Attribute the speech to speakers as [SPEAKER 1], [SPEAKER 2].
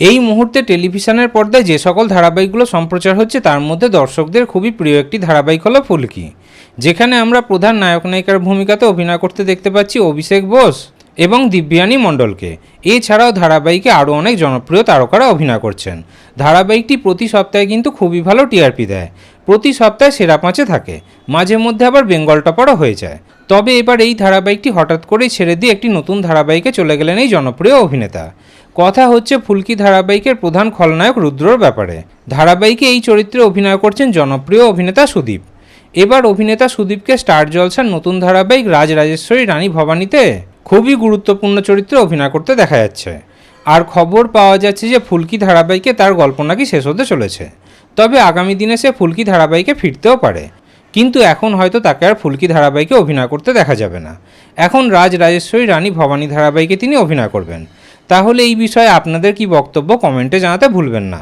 [SPEAKER 1] এই মুহূর্তে টেলিভিশনের পর্দায় যে সকল ধারাবাহিকগুলো সম্প্রচার হচ্ছে, তার মধ্যে দর্শকদের খুবই প্রিয় একটি ধারাবাহিক হলো ফুলকি। যেখানে আমরা প্রধান নায়ক নায়িকার ভূমিকাতে অভিনয় করতে দেখতে পাচ্ছি অভিষেক বোস এবং দিব্যানী মণ্ডলকে। এছাড়াও ধারাবাহিকে আরও অনেক জনপ্রিয় তারকারা অভিনয় করছেন। ধারাবাহিকটি প্রতি সপ্তাহে কিন্তু খুবই ভালো টিআরপি দেয়। প্রতি সপ্তাহে সেরা পাঁচে থাকে। মাঝে মধ্যে আবার বেঙ্গল টপারও হয়ে যায়। তবে এবার এই ধারাবাহিকটি হঠাৎ করেই ছেড়ে দিয়ে একটি নতুন ধারাবাহিকে চলে গেলেন এই জনপ্রিয় অভিনেতা। কথা হচ্ছে ফুলকি ধারাবাহিকের প্রধান খলনায়ক রুদ্রর ব্যাপারে। ধারাবাহিকে এই চরিত্রে অভিনয় করছেন জনপ্রিয় অভিনেতা সুদীপ। এবার অভিনেতা সুদীপকে স্টার জলসার নতুন ধারাবাহিক রাজ রাজেশ্বরী রানী ভবানীতে খুবই গুরুত্বপূর্ণ চরিত্রে অভিনয় করতে দেখা যাচ্ছে। আর খবর পাওয়া যাচ্ছে যে ফুলকি ধারাবাহিকে তার গল্প নাকি শেষ হতে চলেছে। তবে আগামী দিনে সে ফুলকি ধারাবাহিকে ফিরতেও পারে। কিন্তু এখন হয়তো তাকে আর ফুলকি ধারাবাহিকে অভিনয় করতে দেখা যাবে না। এখন রাজ রাজেশ্বরী রানী ভবানী ধারাবাহিকে তিনি অভিনয় করবেন। তাহলে এই বিষয়ে আপনাদের কি বক্তব্য কমেন্টে জানাতে ভুলবেন না।